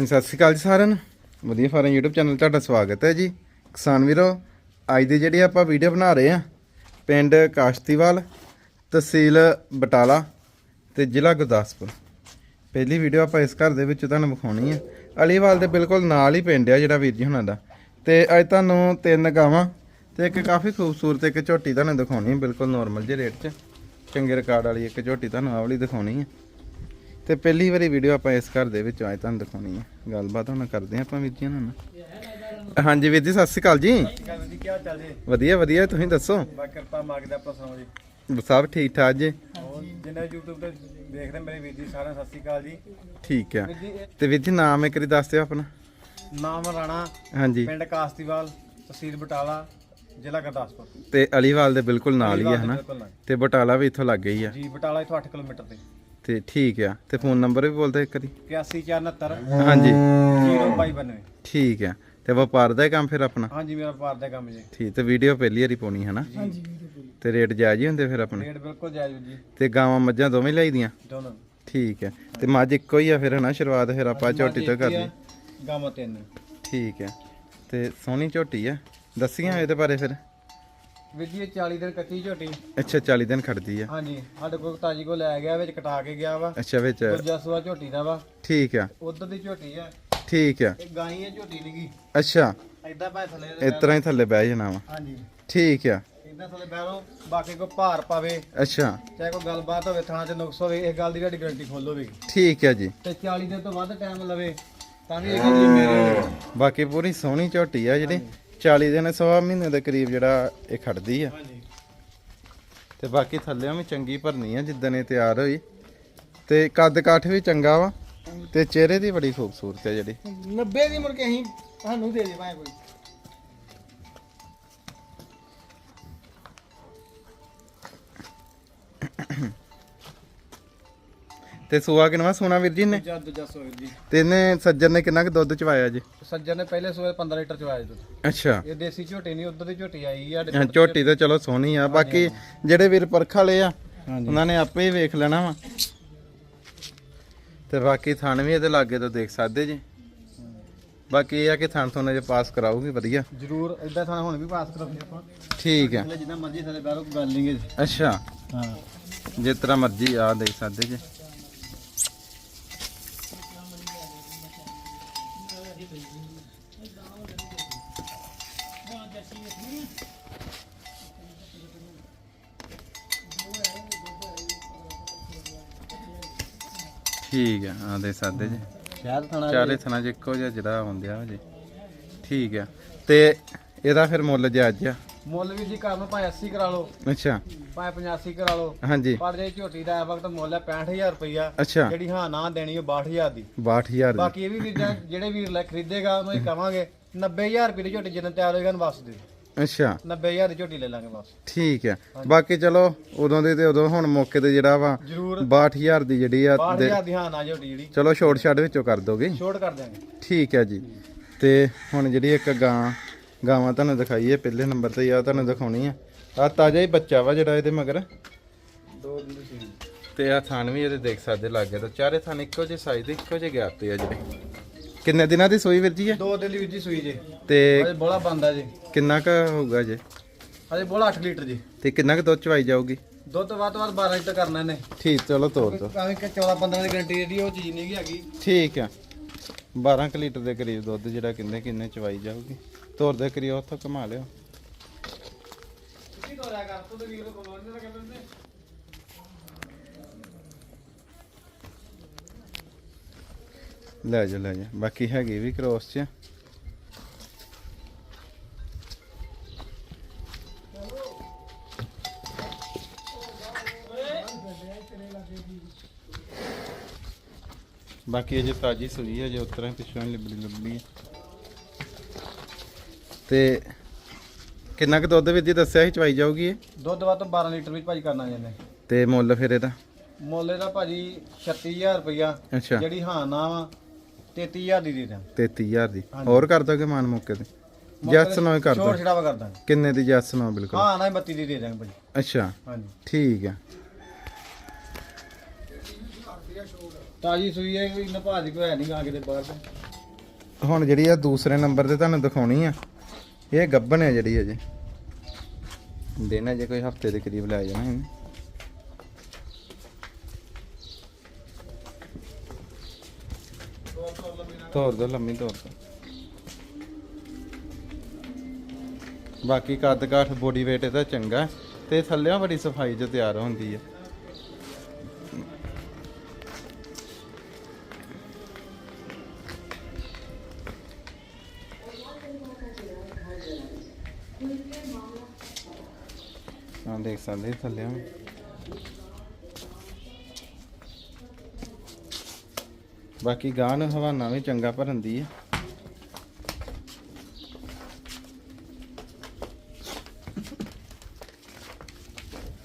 ਹਾਂਜੀ, ਸਤਿ ਸ਼੍ਰੀ ਅਕਾਲ ਜੀ ਸਾਰਿਆਂ ਨੂੰ। ਵਧੀਆ ਫਾਰਮ YouTube ਚੈਨਲ ਤੁਹਾਡਾ ਸਵਾਗਤ ਹੈ ਜੀ। ਕਿਸਾਨ ਵੀਰੋ, ਅੱਜ ਦੀ ਜਿਹੜੀ ਆਪਾਂ ਵੀਡੀਓ ਬਣਾ ਰਹੇ ਆ ਪਿੰਡ ਕਾਸ਼ਤੀਵਾਲ, ਤਹਿਸੀਲ ਬਟਾਲਾ ਤੇ ਜ਼ਿਲ੍ਹਾ ਗੁਰਦਾਸਪੁਰ। ਪਹਿਲੀ ਵੀਡੀਓ ਆਪਾਂ ਇਸ ਘਰ ਦੇ ਵਿੱਚ ਤੁਹਾਨੂੰ ਵਿਖਾਉਣੀ ਹੈ। ਅਲੀਵਾਲ ਦੇ ਬਿਲਕੁਲ ਨਾਲ ਹੀ ਪਿੰਡ ਆ ਜਿਹੜਾ ਵੀਰ ਜੀ ਹੁਣਾਂ ਦਾ। ਤੇ ਅੱਜ ਤੁਹਾਨੂੰ ਤਿੰਨ ਗਾਵਾਂ ਤੇ ਇੱਕ ਕਾਫੀ ਖੂਬਸੂਰਤ ਇੱਕ ਝੋਟੀ ਤੁਹਾਨੂੰ ਦਿਖਾਉਣੀ ਹੈ, ਬਿਲਕੁਲ ਨਾਰਮਲ ਜਿਹੇ ਰੇਟ 'ਚ। ਚੰਗੇ ਰਿਕਾਰਡ ਵਾਲੀ ਇੱਕ ਝੋਟੀ ਤੁਹਾਨੂੰ ਆਹ ਵਾਲੀ ਦਿਖਾਉਣੀ ਹੈ। ਤੇ ਪਹਿਲੀ ਵਾਰੀ ਵੀਡੀਓ ਆਪਾਂ ਇਸ ਘਰ ਦੇ ਵਿੱਚ ਅੱਜ ਤੁਹਾਨੂੰ ਦਿਖਾਉਣੀ ਹੈ ਗੱਲਬਾਤ ਹੁਣ ਕਰਦੇ ਹਾਂ ਆਪਾਂ ਵੀਰ ਜੀ ਨਾਲ। ਹਾਂਜੀ ਵੀਰ ਜੀ ਸਤਿ ਸ਼੍ਰੀ ਅਕਾਲ ਜੀ। ਗੱਲ ਜੀ ਕੀ ਹਾਲ ਚਾਲ ਜੀ ਵਧੀਆ ਵਧੀਆ ਤੁਸੀਂ ਦੱਸੋ? ਬਾ ਕਿਰਪਾ ਮਾਗਦਾ ਆਪਣਾ ਸੁਣਾਓ ਜੀ। ਸਭ ਠੀਕ ਠਾਕ ਜੀ? ਹੋਰ ਜਿੰਨੇ YouTube ਤੇ ਦੇਖਦੇ ਮੇਰੇ ਵੀਰ ਜੀ ਸਾਰਿਆਂ ਨੂੰ ਸਤਿ ਸ਼੍ਰੀ ਅਕਾਲ ਜੀ। ਠੀਕ ਆ। ਤੇ ਵੀਰ ਜੀ ਨਾਮ ਇੱਕ ਵਾਰੀ ਦੱਸ ਦਿਓ ਆਪਣਾ। ਨਾਮ ਰਾਣਾ। ਹਾਂਜੀ। ਪਿੰਡ ਕਾਸਤੀਵਾਲ ਤਹਿਸੀਲ ਬਟਾਲਾ ਜ਼ਿਲ੍ਹਾ ਗੁਰਦਾਸਪੁਰ। ਤੇ ਅਲੀਵਾਲ ਦੇ ਬਿਲਕੁਲ ਨਾਲ ਹੀ ਹੈ ਹਨਾ। ਤੇ ਬਟਾਲਾ ਵੀ ਇੱਥੋਂ ਲੱਗ ਗਈ ਆ। ਜੀ ਬਟਾਲਾ ਇਥੋਂ 8 ਕਿਲੋਮੀਟਰ ਤੇ। ਤੇ ਠੀਕ ਆ। ਤੇ ਫੋਨ ਨੰਬਰ ਵੀ ਬੋਲ ਦਿਓ ਇੱਕ ਵਾਰੀ। 8469 ਹਾਂਜੀ। 02292 ਠੀਕ ਆ। ਤੇ ਵਪਾਰ ਦਾ ਹੀ ਕੰਮ ਫਿਰ ਆਪਣਾ? ਹਾਂਜੀ ਮੇਰਾ ਵਪਾਰ ਦਾ ਕੰਮ ਜੀ। ਠੀਕ ਤੇ ਵੀਡੀਓ ਪਹਿਲੀ ਵਾਰੀ ਪਾਉਣੀ ਹੈ ਨਾ ਹਾਂਜੀ ਤੇ ਰੇਟ ਜਾਇਜ਼ ਹੀ ਹੁੰਦੇ ਫਿਰ ਆਪਣੇ? ਰੇਟ ਬਿਲਕੁਲ ਜਾਇਜ਼ ਜੀ। ਤੇ ਗਾਵਾਂ ਮੱਝਾਂ ਦੋਵੇਂ ਲਈ ਦੀਆਂ ਦੋਨੋਂ। ਠੀਕ ਹੈ ਤੇ ਮੱਝ ਇੱਕੋ ਹੀ ਆ ਫਿਰ ਹਨਾ? ਸ਼ੁਰੂਆਤ ਫਿਰ ਆਪਾਂ ਝੋਟੀ ਤੋਂ ਕਰ ਲਈ ਗਾਵਾਂ ਤਿੰਨ। ਠੀਕ ਹੈ ਤੇ ਸੋਹਣੀ ਝੋਟੀ ਆ। ਦੱਸੀਆਂ ਇਹਦੇ ਬਾਰੇ ਫਿਰ? ਵੀਰ ਜੀ ਇਹ 40 ਦਿਨ ਕੱਚੀ ਝੋਟੀ। ਅੱਛਾ 40 ਦਿਨ ਖੜਦੀ ਆ। ਹਾਂਜੀ ਸਾਡੇ ਕੋਲ ਤਾਜੀ ਕੋਲ ਲੈ ਗਿਆ ਵਿੱਚ ਕਟਾ ਕੇ ਗਿਆ ਵਾ। ਅੱਛਾ ਵਿੱਚ। ਦੂਜਾ ਸੂਆ ਝੋਟੀ ਦਾ ਵਾ। ਠੀਕ ਆ। ਉਧਰ ਦੀ ਝੋਟੀ ਆ। ਠੀਕ ਆ। ਇਹ ਗਾਈ ਹੈ ਝੋਟੀ ਨਹੀਂਗੀ ਅੱਛਾ। ਐਦਾਂ ਭਾਵੇਂ ਥੱਲੇ ਇਸ ਤਰ੍ਹਾਂ ਹੀ ਥੱਲੇ ਬਹਿ ਜਾਣਾ ਵਾ। ਹਾਂਜੀ। ਠੀਕ ਆ। ਇਦਾਂ ਥੱਲੇ ਬਹਿ ਲਓ ਬਾਕੀ ਕੋਈ ਭਾਰ ਪਾਵੇ। ਅੱਛਾ। ਚਾਹੇ ਕੋਈ ਗੱਲਬਾਤ ਹੋਵੇ ਥਾਂ 'ਚ ਨੁਕਸ ਹੋਵੇ ਇਹ ਗੱਲ ਦੀ ਤੁਹਾਡੀ ਗਾਰੰਟੀ ਖੋਲੋਗੇ ਠੀਕ ਆ ਜੀ। ਤੇ 40 ਦਿਨ ਤੋਂ ਵੱਧ ਟਾਈਮ ਲਵੇ ਤਾਂ ਵੀ ਇਹ ਜੀ ਮੇਰੇ ਬਾਕੀ ਪੂਰੀ ਸੋਹਣੀ ਝੋਟੀ ਆ ਜਿਹੜੀ। 40 ਦਿਨ ਸਵਾ ਮਹੀਨੇ ਦੇ ਕਰੀਬ ਜਿਹੜਾ ਇਹ ਖੜਦੀ ਆ। ਹਾਂਜੀ। ਤੇ ਬਾਕੀ ਥੱਲੇੋਂ ਵੀ ਚੰਗੀ ਭਰਨੀ ਆ ਜਿੱਦਣ ਇਹ ਤਿਆਰ ਹੋਈ। ਤੇ ਕੱਦ ਕਾਠ ਵੀ ਚੰਗਾ ਵਾ ਤੇ ਚਿਹਰੇ ਦੀ ਬੜੀ ਖੂਬਸੂਰਤ ਹੈ ਜਿਹੜੀ। 90 ਦੀ ਮੁੜ ਕੇ ਅਸੀਂ ਤੁਹਾਨੂੰ ਦੇ ਦੇ ਭਾਵੇਂ ਕੋਈ। ਤੇ ਸੂਆ ਕਿਨਵਾ ਸੋਨਾ ਵੀਰ ਜੀ ਨੇ ਜੱਦ ਜੱਸ ਹੋਏ ਜੀ। ਤੇ ਇਹਨੇ ਸੱਜਣ ਨੇ ਕਿੰਨਾ ਕੁ ਦੁੱਧ ਚਵਾਇਆ ਜੀ? ਸੱਜਣ ਨੇ ਪਹਿਲੇ ਸੂਏ 15 ਲੀਟਰ ਚਵਾਇਆ ਦੁੱਧ। ਅੱਛਾ। ਇਹ ਦੇਸੀ ਝੋਟੀ ਨਹੀਂ ਉਧਰ ਦੀ ਝੋਟੀ ਆਈ ਆ ਹਾਂ, ਝੋਟੀ ਤਾਂ ਚਲੋ ਸੋਹਣੀ ਆ। ਬਾਕੀ ਜਿਹੜੇ ਵੀਰ ਪਰਖ ਵਾਲੇ ਆ ਉਹਨਾਂ ਨੇ ਆਪੇ ਹੀ ਵੇਖ ਲੈਣਾ ਵਾ। ਤੇ ਬਾਕੀ ਥਣ ਵੀ ਇਹਦੇ ਲਾਗੇ ਤੋਂ ਦੇਖ ਸਕਦੇ ਜੀ। ਬਾਕੀ ਇਹ ਆ ਕਿ ਥਣ ਤੋਂ ਜੇ ਪਾਸ ਕਰਾਉਗੀ ਵਧੀਆ। ਜ਼ਰੂਰ ਇਦਾਂ ਥਾਂ ਹੁਣ ਵੀ ਪਾਸ ਕਰਾਂਗੇ ਆਪਾਂ। ਠੀਕ ਆ। ਜਿੰਨਾ ਮਰਜ਼ੀ ਥੱਲੇ ਬੈਰੋ ਗੱਲ ਨਹੀਂਗੇ ਅੱਛਾ। ਹਾਂ। ਜਿਸ ਤਰ੍ਹਾਂ ਮਰਜ਼ੀ ਆ ਦੇਖ ਸਕਦੇ ਜੀ। ਠੀਕ ਹੈ ਆ ਦੇਖ ਸਕਦੇ ਜੀ। ਸ਼ਾਇਦ ਥਾਣਾ ਚਾਰੇ ਥਣਾ ਚ ਇੱਕੋ ਜਿਹਾ ਜਿਹੜਾ ਆਉਂਦਿਆ ਜੀ। ਠੀਕ ਹੈ ਤੇ ਇਹਦਾ ਫਿਰ ਮੁੱਲ ਜਾਇਜ਼ ਆ? ਮੁੱਲ ਵੀ ਜੀ ਕੰਮ ਭਾਵੇਂ 80 ਕਰਾ ਲਓ ਅੱਛਾ। ਭਾਵੇਂ 85 ਕਰਾ ਲਓ। ਹਾਂਜੀ। ਪਰ ਜੇ ਝੋਟੀ ਦਾ ਵਕਤ ਮੁੱਲ ਹੈ 65000 ਰੁਪਈਆ ਅੱਛਾ। ਜਿਹੜੀ ਹਾਂ ਨਾ ਦੇਣੀ ਉਹ 62000 ਦੀ। 62000 ਦੀ। ਬਾਕੀ ਇਹ ਵੀ ਵੀਰ ਜਿਹੜੇ ਵੀਰ ਲੈ ਖਰੀਦੇਗਾ ਉਹਨੂੰ ਹੀ ਕਵਾਂਗੇ 90000 ਰੁਪਏ ਦੀ ਝੋਟੀ ਜਿੰਨਾ ਤਿਆਰ ਹੋਏਗਾ ਉਹਨੂੰ ਵਾਪਸ ਦੇ ਦਿਓ। ਅੱਛਾ। 90000 ਦੀ ਝੋਟੀ ਲੈ ਲਾਂਗੇ ਵਾਪਸ ਠੀਕ ਹੈ। ਬਾਕੀ ਚਲੋ ਉਦੋਂ ਦੇ ਤੇ ਉਦੋਂ ਹੁਣ ਮੌਕੇ ਤੇ ਜਿਹੜਾ ਵਾ ਜ਼ਰੂਰ। 62000 ਦੀ ਜਿਹੜੀ ਆ ਦੇ- 62000 ਦੀ ਹਾਂ ਨਾ ਝੋਟੀ ਜਿਹੜੀ। ਚਲੋ ਛੋਟ ਛੱਡ ਵਿੱਚੋਂ ਕਰ ਦੋਗੇ। ਛੋਟ ਕਰ ਦਿਆਂਗੇ। ਠੀਕ ਹੈ ਜੀ। ਤੇ ਹੁਣ ਜਿਹੜੀ ਇੱਕ ਗਾਂ ਗਾਵਾਂ ਤੁਹਾਨੂੰ ਦਿਖਾਈਏ ਪਹਿਲੇ ਨੰਬਰ ਤੇ ਆ ਤੁਹਾਨੂੰ ਦਿਖਾਉਣੀ ਆ। ਆ ਤਾਜ਼ਾ ਹੀ ਬੱਚਾ ਵਾ ਜਿਹੜਾ ਇਹਦੇ ਮਗਰ। ਦੋ ਦਿਨ ਦੀ ਸੀ। ਤੇ ਆ ਥਣ ਵੀ ਇਹਦੇ ਦੇਖ ਸਕਦੇ ਲੱਗੇ ਤਾਂ ਚਾਰੇ ਥਣ ਇੱਕੋ ਜਿਹੇ ਸਾਈਜ਼ ਦੇ ਇੱਕੋ ਜਿਹੇ ਗੈਪ ਤੇ ਆ ਜਿਹੜੇ। ਕਿੰਨੇ ਦਿਨਾਂ ਦੀ ਸੂਈ ਵੀਰ ਜੀ ਹੈ ਦੋ ਦਿਨ ਦੀ ਵੀਰ ਜੀ ਸੂਈ ਜੇ। ਤੇ ਅਜੇ ਬੋਲਾ ਬੰਦਾ ਜੀ। ਕਿੰਨਾ ਕੁ ਹੋਊਗਾ ਜੇ? ਅਜੇ ਬੋਲਾ 8 ਲੀਟਰ ਜੀ। ਤੇ ਕਿੰਨਾ ਕੁ ਦੁੱਧ ਚਵਾਈ ਜਾਊਗੀ? ਦੁੱਧ ਵੱਧ ਵੱਧ 12 ਲੀਟਰ ਕਰਨਾ ਇਹਨੇ। ਠੀਕ ਚਲੋ ਤੋਰ ਦੋ। ਕਾਵੇਂ ਕਿ 14 15 ਦੀ ਗਾਰੰਟੀ ਜਿਹੜੀ ਉਹ ਚੀਜ਼ ਨਹੀਂ ਹੈਗੀ। ਠੀਕ ਆ। 12 ਕੁ ਲੀਟਰ ਦੇ ਕਰੀਬ ਦੁੱਧ ਜਿਹੜਾ ਕਿੰਨੇ ਕਿੰਨੇ ਚਵਾਈ ਜਾਊਗੀ? ਤੋਰ ਦੇ ਕਰੀਬ ਉੱਥੋਂ ਘਮਾ ਲਿਓ। ਕੀ ਤੋਰਿਆ ਕਰ ਤੂੰ ਵੀਰ ਨੂੰ ਬੋਲਣ ਦੇ ਕਹਿੰਦੇ ਲੈ ਜਾ ਲੈ ਜਾ। ਬਾਕੀ ਹੈਗੀ ਵੀ ਕ੍ਰੋਸ ਚ। ਬਾਕੀ ਅਜੇ ਤਾਜੀ ਸੂਈ ਹੈ ਜੇ ਉਤਰਾਂ ਪਿੱਛੋਂ ਲਿਬੜੀ ਲੱਭੀ ਹੈ ਤੇ ਕਿੰਨਾ ਕੁ ਦੁੱਧ ਵਿੱਚ ਜੀ ਦੱਸਿਆ ਸੀ ਚਵਾਈ ਜਾਊਗੀ ਇਹ? ਦੁੱਧ ਵੱਧ ਤੋਂ 12 ਲੀਟਰ ਵਿੱਚ ਭਾਜੀ ਕਰਨਾ ਇਹਨੇ। ਤੇ ਮੁੱਲ ਫਿਰ ਇਹਦਾ? ਮੁੱਲ ਇਹਦਾ ਭਾਜੀ 36000 ਰੁਪਇਆ ਅੱਛਾ। ਜਿਹੜੀ ਹਾਂ ਨਾ ਵਾ 33000 ਦੀ ਦੇ ਦਾਂ 33000 ਦੀ। ਹੋਰ ਕਰ ਦੋਗੇ ਮਾਨ ਮੌਕੇ ਤੇ? ਜੈਸ ਹੀ ਕਰ ਦੋ। ਛੋੜ ਛੜਾਵਾ ਕਰ ਦਾਂਗੇ। ਕਿੰਨੇ ਦੀ ਜੈਸ ਨਾਲ ਬਿਲਕੁਲ? ਹਾਂ ਨਾ ਹੀ 32 ਦੀ ਦੇ ਦਾਂਗੇ ਭਾਜੀ। ਅੱਛਾ। ਹਾਂਜੀ। ਠੀਕ ਆ। ਤਾਜੀ ਸੂਈ ਹੈ ਕੋਈ ਨਾ ਭਾਜੀ ਕੋਈ ਹੈ ਨਹੀਂ ਗਾ ਕਿਤੇ ਬਾਹਰ ਤੇ। ਹੁਣ ਜਿਹੜੀ ਆ ਦੂਸਰੇ ਨੰਬਰ ਤੇ ਤੁਹਾਨੂੰ ਦਿਖਾਉਣੀ ਆ ਇਹ ਗੱਬਨ ਹੈ ਜਿਹੜੀ ਅਜੇ। ਦੇਣਾ ਜੇ ਕੋਈ ਹਫ਼ਤੇ ਦੇ ਕਰੀਬ ਲੈ ਜਾਣਾ ਇਹਨੇ। ਤੋਰ ਦੋ, ਲੰਮੀ ਤੋਰ ਦੋ। ਬਾਕੀ ਕੱਦ ਕਾਠ ਬੋਡੀ weight ਇਹਦਾ ਚੰਗਾ ਤੇ ਥੱਲਿਆਂ ਬੜੀ ਸਫ਼ਾਈ ਚ ਤਿਆਰ ਹੁੰਦੀ ਹੈ। ਹਾਂ ਦੇਖ ਸਕਦੇ ਥੱਲੇ ਬਾਕੀ ਗਾਂ ਨੂੰ ਹਵਾਨਾ ਵੀ ਚੰਗਾ ਭਰਨ ਦੀ ਹੈ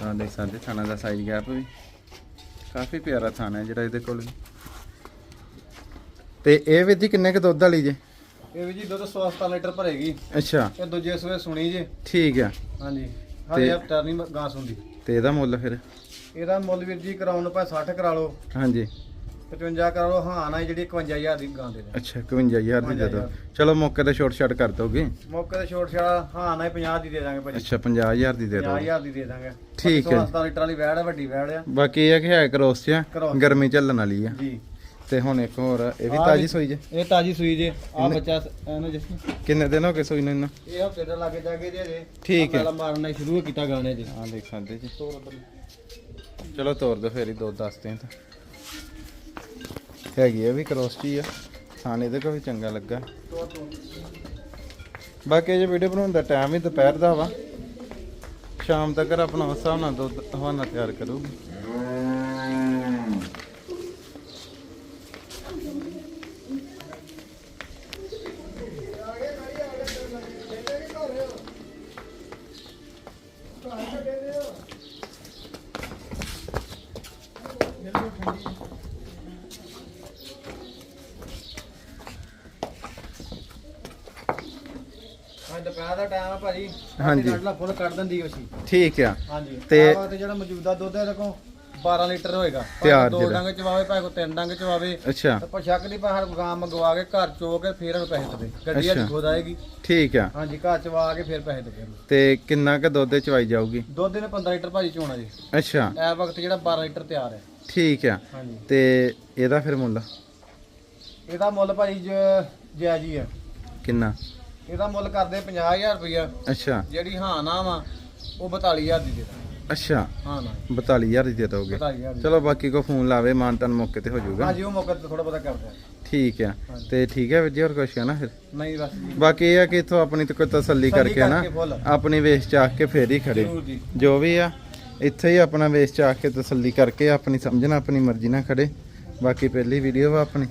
ਹਾਂ ਦੇਖ ਸਕਦੇ ਥਾਣਾ ਦਾ ਸਾਈਜ਼ ਗੈਪ ਵੀ। ਕਾਫੀ ਪਿਆਰਾ ਥਾਣਾ ਹੈ ਜਿਹੜਾ ਇਹਦੇ ਕੋਲ ਵੀ। ਤੇ ਇਹ ਵੀ ਜੀ ਕਿੰਨੇ ਕ ਦੁੱਧ ਵਾਲੀ ਜੇ? ਇਹ ਵੀ ਜੀ ਦੁੱਧ 107 ਲੀਟਰ ਭਰੇਗੀ। ਅੱਛਾ। ਇਹ ਦੂਜੇ ਸੂਏ ਸੁਣੀ ਜੇ। ਠੀਕ ਆ। ਹਾਂਜੀ। ਤੇ- ਹਫਤਾ ਨਹੀਂ ਗਾਂ ਸੁੰਦੀ ਤੇ ਇਹਦਾ ਮੁੱਲ ਫਿਰ? ਇਹਦਾ ਮੁੱਲ ਵੀਰ ਜੀ ਕਰਾਉਣ ਨੂੰ ਭਾਵੇਂ 60 ਕਰਾ ਲਓ। ਹਾਂਜੀ। 55 ਕਰਾ ਲਓ ਹਾਂ ਨਾ ਜਿਹੜੀ 51000 ਦੀ ਗਾਂ ਦੇ ਦੇ ਅੱਛਾ 51000 ਦੀ ਦੇ ਦੋ 52,000 ਚਲੋ ਮੌਕੇ ਤੇ ਛੋਟ ਛਾਟ ਕਰ ਦੋਗੇ? ਮੌਕੇ ਤੇ ਛੋਟ ਛਾੜਾ ਹਾਂ ਨਾ 50 ਦੀ ਦੇ ਦਾਂਗੇ ਭਾਜੀ। ਅੱਛਾ 50000 ਦੀ ਦੇ ਦੋ 50000 ਦੀ ਦੇ ਦਾਂਗੇ। ਠੀਕ ਹੈ। 107 ਲੀਟਰ ਵਾਲੀ ਵੈੜ ਹੈ ਵੱਡੀ ਵੈੜ ਆ। ਬਾਕੀ ਇਹ ਹੈ ਕਿ ਹੈ ਕਰੋਸ ਚ। ਗਰਮੀ ਝੱਲਣ ਵਾਲੀ ਆ। ਜੀ। ਤੇ ਹੁਣ ਇੱਕ ਹੋਰ ਇਹ ਵੀ ਤਾਜੀ ਸੋਈ ਜੇ? ਇਹ ਤਾਜੀ ਸੂਈ ਜੇ। ਆ ਬੱਚਾ ਇਹਨੂੰ ਜਿਸ ਕਿੰਨੇ ਦਿਨ ਹੋ ਗਏ ਸੋਈ ਨੂੰ ਇਹਨੂੰ? ਇਹ ਹਫ਼ਤੇ ਦਾ ਲੱਗੇ ਜਾ ਕੇ ਜੇ ਜੇ ਠੀਕ ਹੈ। ਪਹਿਲਾਂ ਮਾਰਨਾ ਸ਼ੁਰੂ ਕੀਤਾ ਗਾਣੇ ਜੀ। ਹਾਂ ਦੇਖ ਸਕਦੇ ਜੀ। ਚਲੋ ਤੋਰ ਦੋ ਫੇਰ ਹੀ ਦੋ ਦੱਸਦੇ ਆ ਤਾਂ। ਹੈਗੀ ਆ ਵੀ ਕਰੋਸਟੀ ਆ। ਖਾਣੇ ਦੇ ਕੋਲ ਵੀ ਚੰਗਾ ਲੱਗਾ। ਬਾਕੀ ਜੇ ਵੀਡੀਓ ਬਣਾਉਣ ਦਾ ਟਾਈਮ ਵੀ ਦੁਪਹਿਰ ਦਾ ਵਾ। ਸ਼ਾਮ ਤੱਕ ਆਪਣਾ ਉਸ ਹਿਸਾਬ ਨਾਲ ਦੁੱਧ, ਹਵਾਨਾ ਤਿਆਰ ਕਰੂਗੀ। ਹਾਂ ਦੁਪਹਿਰ ਦਾ ਟਾਈਮ ਆ ਭਾਜੀ। ਹਾਂਜੀ। ਕੱਢ ਲਾ ਫੁੱਲ ਕੱਢ ਦਿੰਦੀ ਉਸੀ ਠੀਕ ਆ। ਹਾਂਜੀ। ਤੇ- ਤੇ ਵਕਤ ਜਿਹੜਾ ਮੌਜੂਦਾ ਦੁੱਧ ਹੈ ਦੇਖੋ 12 ਲੀਟਰ ਹੋਏਗਾ। ਭਾਵੇਂ ਤਿਆਰ ਦੋ ਜਿਹੜਾ। ਡੰਗ ਚਵਾਵੇ ਭਾਵੇਂ ਕੋ ਤਿੰਨ ਡੰਗ ਚਵਾਵੇ। ਅੱਛਾ। ਤੇ ਪਰ ਸ਼ੱਕ ਨਹੀਂ ਬਾਹਰ ਗਾਂ ਮੰਗਵਾ ਕੇ ਘਰ ਚੋ ਕੇ ਫੇਰ ਉਹਨੂੰ ਪੈਸੇ ਦੇਵੇ। ਗੱਡੀ ਅੱਜ ਅੱਛਾ। ਖੁਦ ਆਏਗੀ। ਠੀਕ ਆ। ਹਾਂਜੀ ਘਰ ਚਵਾ ਕੇ ਫੇਰ ਪੈਸੇ ਦੇਵੇ ਤੇ ਕਿੰਨਾ ਕ ਦੁੱਧ ਚਵਾਈ ਜਾਊਗੀ? ਦੁੱਧ ਨੇ 15 ਲੀਟਰ ਭਾਜੀ ਚੋਣਾ ਜੀ। ਅੱਛਾ। ਇਹ ਵਕਤ ਜਿਹੜਾ 12 ਲੀਟਰ ਤਿਆਰ ਹੈ ਠੀਕ ਆ। ਹਾਂਜੀ। ਤੇ ਇਹਦਾ ਫਿਰ ਮੁੱਲ? ਇਹਦਾ ਮੁੱਲ ਭਾਜੀ ਜ- ਜਾਇਜ਼ ਹੀ ਹੈ ਕਿੰਨਾ? ਇਹਦਾ ਮੁੱਲ ਕਰਦੇ 50000 ਰੁਪਇਆ ਅੱਛਾ। ਜਿਹੜੀ ਹਾਂ ਨਾ ਵਾ ਉਹ 42000 ਦੀ ਦੇ ਦਾਂਗੇ। ਅੱਛਾ। ਹਾਂ ਨਾ। 42000 ਦੀ ਦੇ ਦੋਗੇ। 42000 ਦੀ। ਚਲੋ ਬਾਕੀ ਕੋ ਫੋਨ ਲਾਵੇ ਮਾਨਤਨ ਮੌਕੇ ਤੇ ਹੋ ਜਾਊਗਾ। ਹਾਂਜੀ ਉਹ ਮੌਕੇ ਤੇ ਥੋੜਾ ਬਹੁਤਾ ਕਰਦਾ ਹੈ। ਠੀਕ ਆ। ਤੇ ਠੀਕ ਹੈ ਵੀਰ ਜੀ ਹੋਰ ਕੁਛ ਹੈ ਨਾ ਫਿਰ? ਨਹੀਂ ਬਸ। ਜੀ। ਬਾਕੀ ਇਹ ਆ ਕਿ ਇਥੋਂ ਆਪਣੀ ਤੇ ਕੋਈ ਤਸੱਲੀ ਕਰਕੇ ਨਾ ਕਰਕੇ ਫੁੱਲ। ਆਪਣੀ ਵੇਚ ਚਾਖ ਕੇ ਫੇਰ ਹੀ ਖੜੇ। ਜ਼ਰੂਰ ਜੀ। ਜੋ ਵੀ ਆ ਇੱਥੇ ਹੀ ਆਪਣਾ ਵੇਚ ਚਾਖ ਕੇ ਤਸੱਲੀ ਕਰਕੇ ਆਪਣੀ ਸਮਝਣਾ ਆਪਣੀ ਮਰਜ਼ੀ ਨਾਲ ਖੜੇ। ਬਾਕੀ ਪਹਿਲੀ ਵੀਡੀਓ ਵਾ ਆਪਣੀ।